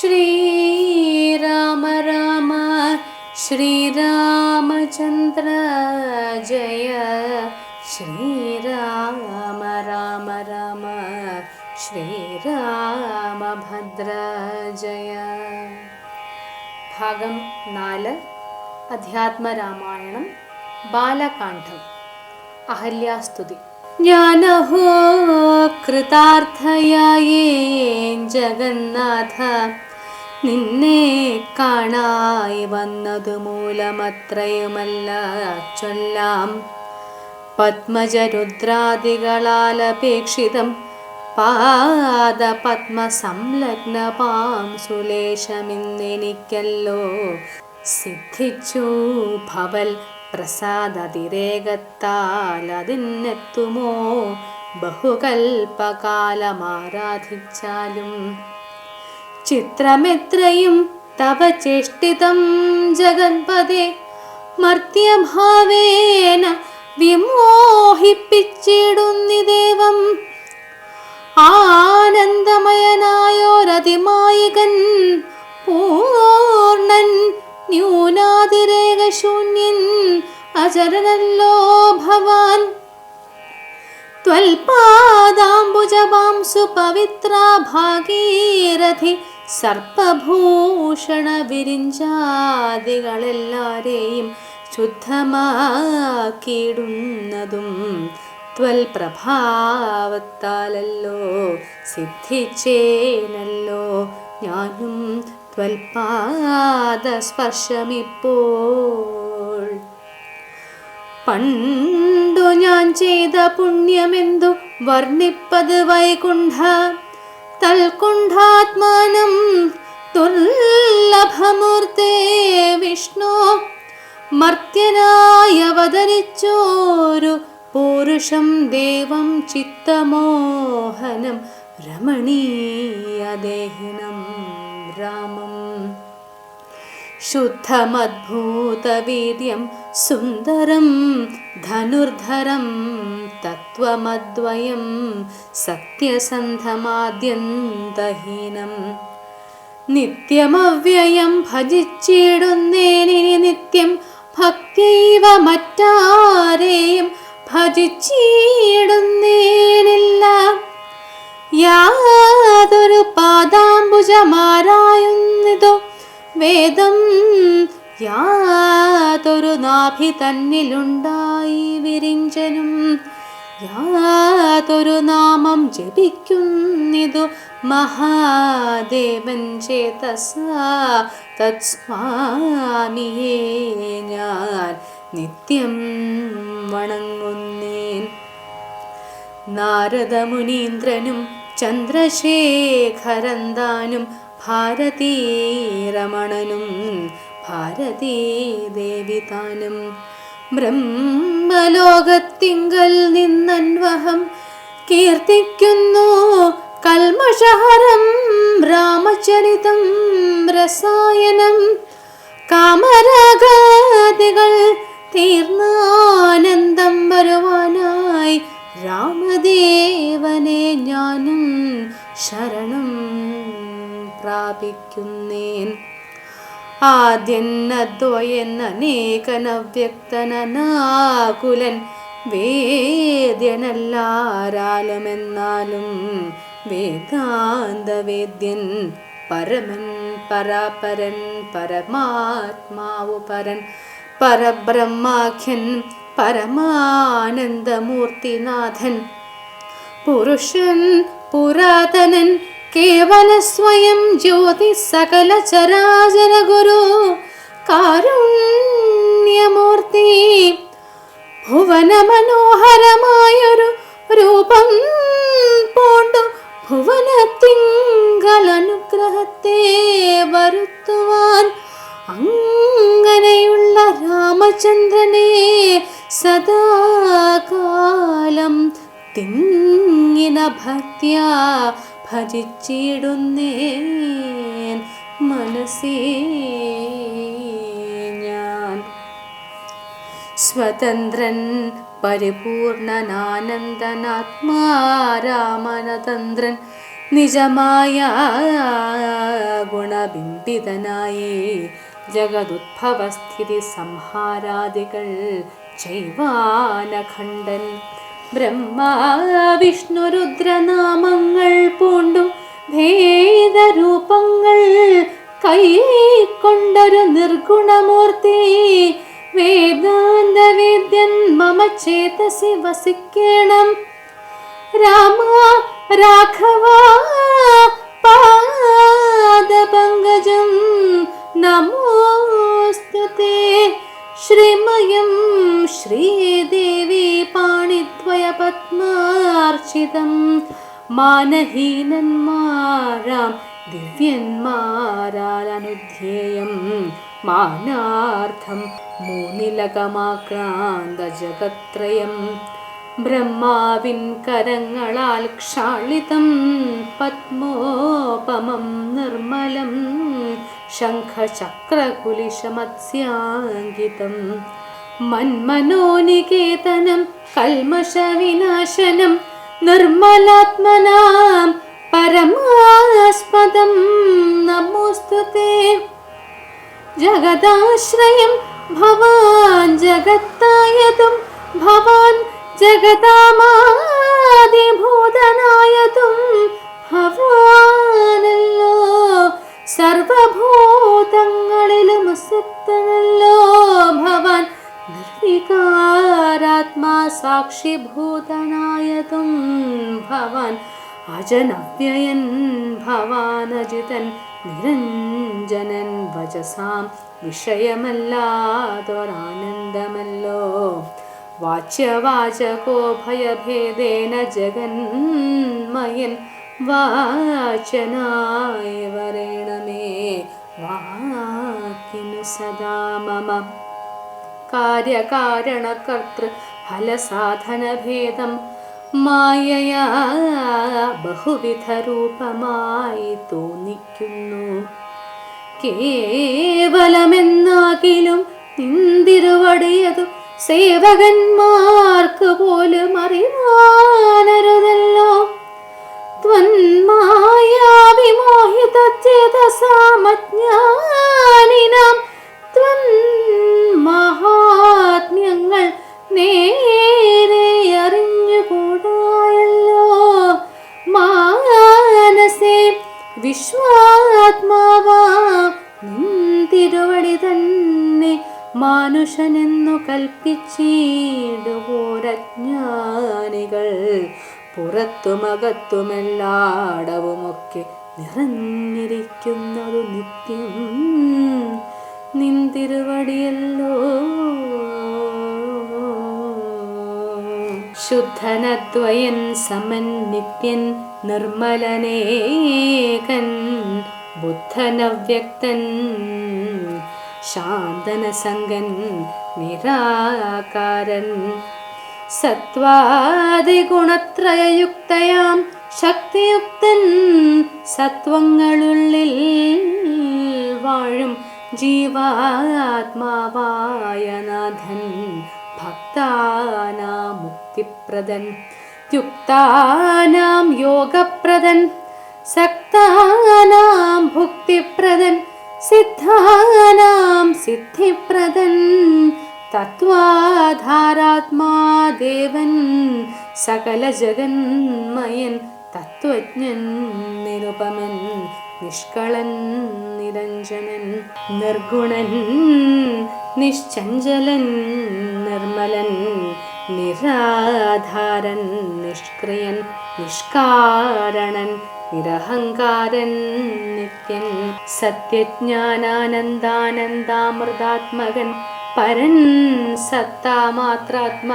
श्रीराम राम श्रीरामचन्द्र जय। श्रीराम राम राम श्रीरामभद्र जय। भागं नाल अध्यात्मरामायणं बालकाण्ठम्। अहल्यास्तुति ഞാനഹോ കൃതാർത്ഥയായേ ജഗന്നാഥ. നിന്നെ കാണായി വന്നതു മൂലമത്രയുമല്ല ചൊല്ലാം. പത്മജരുദ്രാദികളാലപേക്ഷിതം പാദപത്മസംലഗ്നപാം സുലേശമിന്നെനിക്കല്ലോ സിദ്ധിച്ചു ഭവൽ പ്രസാദതിരേകത്താൽ അതിനെത്തുമോ ബഹുകൽപകാലമാരാധിച്ചാലും. ചിത്രമെത്രയും തവ ചേഷ്ടിതം ജഗന്പദേ മർത്യഭാവേന വിമോഹിപ്പിച്ചിടുന്നിദേവം. ആനന്ദമയനായോരതിമായികൻ പൂർണൻ ന്യൂനാതിരേകശൂന്യൻ. അചരനല്ലോ ഭവാൻ. ത്വൽപാദാംബുജാംസു പവിത്ര ഭാഗീരഥി സർപ്പഭൂഷണ വിരിഞ്ചാദികളെല്ലാരെയും ശുദ്ധമാക്കിയിടുന്നതും ത്വൽപ്രഭാവത്താലല്ലോ സിദ്ധിച്ചേനല്ലോ. ഞാനും ത്വൽപാദസ്പർശമിപ്പോൾ. പണ്ടു ഞാൻ ചെയ്ത പുണ്യമെന്തു വർണിപ്പത് വൈകുണ്ഠ തൽക്കുണ്ഠാത്മാനം ദുർലഭമൂർത്തേ വിഷ്ണു. മർത്യനായ അവതരിച്ചോരു പൂരുഷം ദേവം ചിത്തമോഹനം രമണീയദേഹിനം രാമം. ശുദ്ധമദ്ഭൂതവീര്യം സുന്ദരം ധനുർധരം തത്വമദ്വയം സത്യസന്ധമാദ്യന്തഹീനം നിത്യമവ്യയം ഭജിച്ചിടുന്നേനിനി നിത്യം ഭക്തിവ മറ്റാരെയും ഭജിച്ചിടുന്നേനില്ല യാതൊരു പാദാംബുജമാരായുന്നിതോ വേദം യാതൊരു നാഭി തന്നിലുണ്ടായി വിരിഞ്ചനും. യാതൊരു നാമം ജപിക്കുന്നിതു മഹാദേവൻ ചേതസ തത്സ്വാമിയേ ഞാൻ നിത്യം വണങ്ങുന്നേൻ. നാരദമുനീന്ദ്രനും ചന്ദ്രശേഖരന്താനും ഭാരതീരമണനും ഭാരതീദേവി താനും ബ്രഹ്മലോകത്തിങ്കൽ നിന്നൻവഹം കീർത്തിക്കുന്നു കൽമഷഹരം രാമചരിതം രസായനം കാമരാഗാദികൾ തീർന്നാനന്ദം വരുവാനായി രാമദേവനെ ഞാനും ശരണം. പ്രാപിക്കുന്നേൻ. ആദ്യന്നദ്വയെന്നേകനവ്യക്തനാകുലൻ വേദ്യനല്ലാരാലുമെന്നാലും വേദാന്തവേദ്യൻ പരമൻ പരാപരൻ പരമാത്മാവു പരൻ പരബ്രഹ്മാഖ്യൻ പരമാനന്ദമൂർത്തിനാഥൻ പുരുഷൻ പുരാതനൻ കേവല സ്വയം ജ്യോതി സകല ചരാചര ഗുരു കാരുണ്യമൂർത്തി. ഭുവന മനോഹരമായൊരു രൂപം പോണ്ടു ഭുവനത്തിങ്കൾ അനുഗ്രഹത്തെ വരുത്തുവാൻ. അങ്ങനെയുള്ള രാമചന്ദ്രനെ സദാകാലം തിങ്ങിന ഭക്തിയ ഭജിച്ചിടുന്നേൻ മനസ്സേ ഞാൻ. സ്വതന്ത്രൻ പരിപൂർണനാനന്ദനാത്മാരാമനതന്ത്രൻ നിജമായ ഗുണബിംബിതനായി ജഗതുദ്ഭവസ്ഥിതി സംഹാരാദികൾ ചെയ്വാനഖണ്ഡൻ ബ്രഹ്മ വിഷ്ണു രുദ്രനാമങ്ങൾ പൂണ്ടും ഭേദരൂപങ്ങൾ കൈക്കൊണ്ടൊരു നിർഗുണമൂർത്തി. വേദാന്ത വേദ്യൻ മമ ചേതസി വസിക്കണം. രാമ രാഘവ പാദപങ്കജം. നമോസ്തുതേ ശ്രീമയം ശ്രീദേവി പാണിത്വയ പത്മാർച്ചിതം. മാനഹീനന്മാരാം ദിവ്യന്മാരാലനുധ്യേയം. മാനാർത്ഥം മൂന്നിലകമാക്രാന്ത ജഗത്രയം ബ്രഹ്മാവിൻ കരങ്ങളാൽ ക്ഷാളിതം പത്മോപമം നിർമ്മലം. ശംഖചക്രകുലിശമത്സ്യാങ്കിതം. മന്മനോനികേതനം കൽമഷവിനാശനം നിർമ്മലാത്മനാം പരമാസ്പദം. നമോസ്തുതേ ജഗദാശ്രയം ഭവാൻ ജഗത്തായതും ഭവാൻ ജഗതാമാതിഭൂതനായതും ഭവാനല്ലോ. സർവഭൂതങ്ങളിലും അസക്തനല്ലോ ഭവാൻ. നിർവികാരാത്മാ സാക്ഷിഭൂതനായതും ഭവാൻ. അജനവ്യയൻ ഭവാനജിതൻ നിരഞ്ജനൻ വചസാം വിഷയമല്ലാതൊരാനന്ദമല്ലോ. വാച്യവാചകോ ഭയഭേദേന ജഗന്മയൻ. വാചനായ വരേണമേ വാക്കിനു സദാ മമ. കാര്യകാരണകർത്തൃ ഫലസാധനഭേദം മായയാ ബഹുവിധ രൂപമായി തോന്നിക്കുന്നു. കേവലമെന്നാകിലും നിന്തിരുവടിയതു സേവകന്മാർക്ക് പോലും അറിവാനരുതല്ലോ. ത്വന്മായാവിമോഹിതചേതസാമജ്ഞാനിനാം ത്വന്മഹാത്മ്യങ്ങൾ നേരെ അറിഞ്ഞുകൂടായല്ലോ. മാനസേ വിശ്വാത്മാവാം തന്നെ മാനുഷനെന്നു കൽപ്പിച്ചിടുവോരജ്ഞാനികൾ. പുറത്തുമകത്തുമെല്ലാടവുമൊക്കെ നിറഞ്ഞിരിക്കുന്നതു നിത്യം. നിന്തിരുവടിയല്ലോ ശുദ്ധനദ്വയൻ സമൻ നിത്യൻ നിർമ്മലനേകൻ ബുദ്ധനവ്യക്തൻ ശാന്തനസംഗൻ നിരാകാരൻ സത്വാദിഗുണത്രയയുക്തയാം ശക്തിയുക്തൻ സത്വങ്ങളുള്ളിൽ വാഴും ജീവാത്മാവായ നാഥൻ ഭക്താനാം മുക്തിപ്രദൻ യുക്താനാം യോഗപ്രദൻ സക്താനാം ഭുക്തിപ്രദൻ സിദ്ധാനാം സിദ്ധിപ്രദൻ തത്വാധാരാത്മാദേവൻ സകല ജഗന്മയൻ തത്വജ്ഞൻ നിരുപമൻ നിഷ്കളൻ നിരഞ്ജനൻ നിർഗുണൻ നിശ്ചഞ്ചലൻ നിർമ്മലൻ നിരാധാരൻ നിഷ്ക്രിയൻ നിഷ്കാരണൻ നിരഹങ്കാരൻ നിത്യൻ സത്യജ്ഞാനാനന്ദാനന്ദാമൃതാത്മകൻ പരൻ സത്താമാത്രാത്മ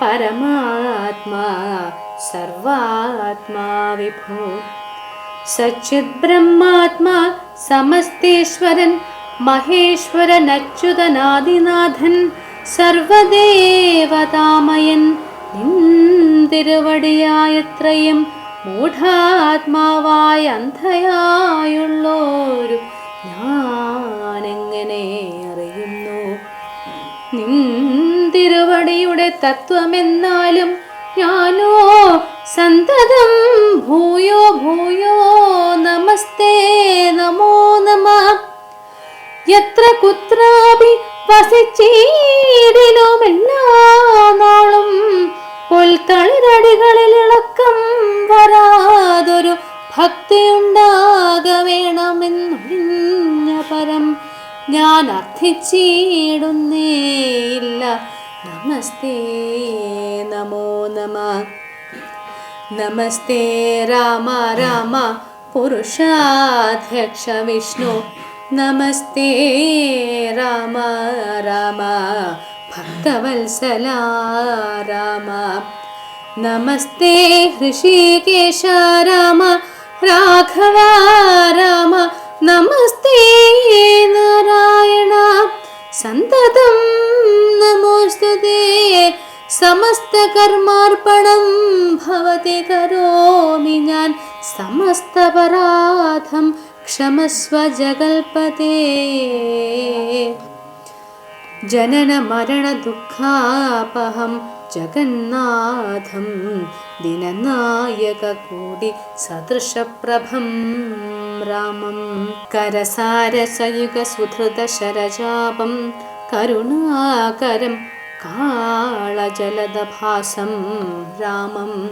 പരമാത്മാ സർവാത്മാ വിഭൂ സച്ചിത് ബ്രഹ്മാത്മാ സമസ്തേശ്വരൻ മഹേശ്വരൻ അച്യുതനാദിനാഥൻ സർവദേവതാമയൻ നിന്തിരുവടിയായത്രയും മൂഢാത്മാവായ അന്ധയായുള്ളോരു തത്വമെന്നാലും ഞാനോ സന്തതം. ഭൂയോ ഭൂയോ നമസ്തേ നമോ നമ. എത്ര കുത്രാപി വസിച്ചീടിലുമെല്ലാ നാളും പുൽത്തളിരടികളിൽ ഇളക്കം വരാതൊരു ഭക്തിയുണ്ടാക വേണമെന്നൊഴിഞ്ഞ പരം ഞാൻ അർത്ഥിച്ചിടുന്നേയില്ല. नमस्ते नमो नमः। नमस्ते राम राम पुरुषाध्यक्ष विष्णु। नमस्ते राम राम भक्तवल्सला राम। नमस्ते हृषिकेश राम राघव राम। नमस्ते नारायण। सन्ततं नमोऽस्तु ते। समस्तकर्मार्पणं भवति करोमि ज्ञान्। समस्तपराधं क्षमस्व जगल्पते। जननमरणदुःखापहं जगन्नाथं दिननायककोटिसदृशप्रभम्। രാമം. കരസാരസയുഗസുധൃതശരജാപം സുധൃത ശരജാപം. കരുണാകരം കാളജലദഭാസം രാമം.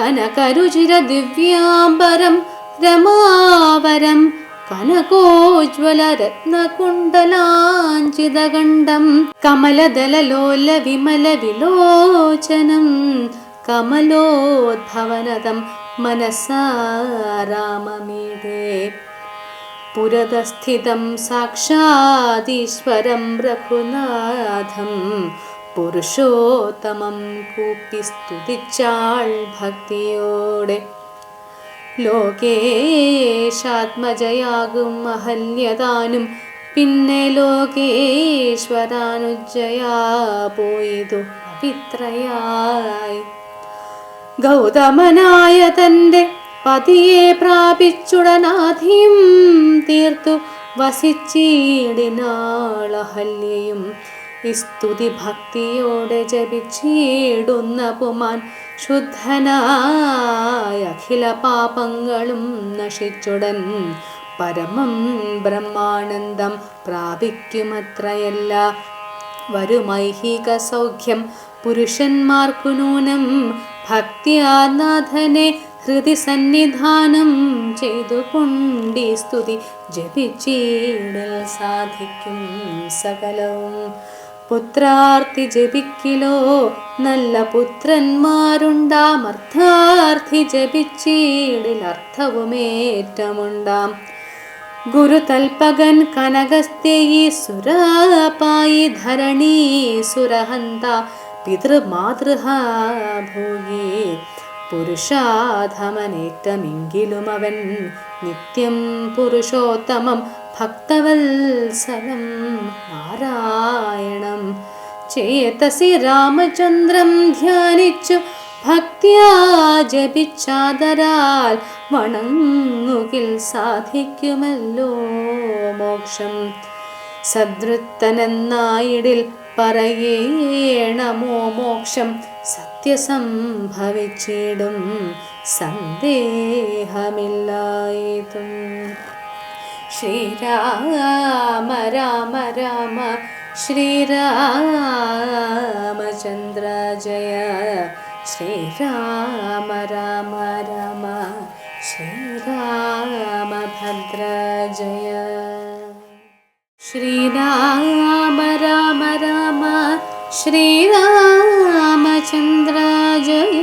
കനകരുചിര ദിവ്യാംബരം. രമാവരം. കനകോജ്വല രത്നകുണ്ടലാഞ്ചിതഗണ്ഡം കമലദലലോല വിമല വിലോചനം കമലോദ്ഭവനദം മനസാ രാമമീടേ പുരതസ്ഥിതം സാക്ഷാദീശ്വരം രഘുനാഥം പുരുഷോത്തമം കൂപ്പി സ്തുതിച്ചാൾ ഭക്തിയോടെ. ലോകേശാത്മജയാകും അഹല്യതാനും പിന്നെ ലോകേശ്വരാനുജയാ പോയതു പവിത്രയായി. ഗൗതമനായ തന്റെ പതിയെ പ്രാപിച്ചുടനാധിയും തീർത്തു. വസിച്ചീടിനാളഹല്യയും സ്തുതി ഭക്തിയോടെ ജപിച്ചീടുന്ന പുമാൻ ശുദ്ധനായ അഖില പാപങ്ങളും നശിച്ചുടൻ പരമം ബ്രഹ്മാനന്ദം പ്രാപിക്കുമത്രയല്ല. വരുമൈഹിക സൗഖ്യം പുരുഷന്മാർക്കു നൂനം ഭക്തിയാനാഥനെ ഹൃദി സന്നിധാനം ചെയ്തുകൊണ്ടീ സ്തുതി ജപിച്ചിടൽ സാധിക്കും സകലവും. പുത്രാർത്ഥി ജപിക്കിലോ നല്ല പുത്രന്മാരുണ്ടാം. അർത്ഥാർത്ഥി ജപിച്ചിടിൽ അർത്ഥവുമേറ്റമുണ്ടാം. ഗുരുതൽപകൻ കനകസ്തേയി സുരാപായി ധരണീ സുരഹന്ത പിതൃമാതൃഹ ഭോഗി പുരുഷാധമനേറ്റമെങ്കിലും അവൻ നിത്യം പുരുഷോത്തമം ഭക്തവത്സലം നാരായണം. ചേതസി രാമചന്ദ്രം ധ്യാനിച്ചു ഭക്തിയാ ജപിച്ചാദരാൽ വണങ്ങുകിൽ സാധിക്കുമല്ലോ മോക്ഷം. സദൃത്തനെന്നായിടിൽ പറയേണമോ മോക്ഷം? സത്യസംഭവിച്ചിടും. സന്ദേഹമില്ലായതും. ശ്രീരാമ രാമ രാമ ശ്രീരാമചന്ദ്ര ജയ. ശ്രീരാമ രാമ രാമ ശ്രീരാമഭദ്ര ജയ. ശ്രീരാമ श्रीरामचन्द्र जय।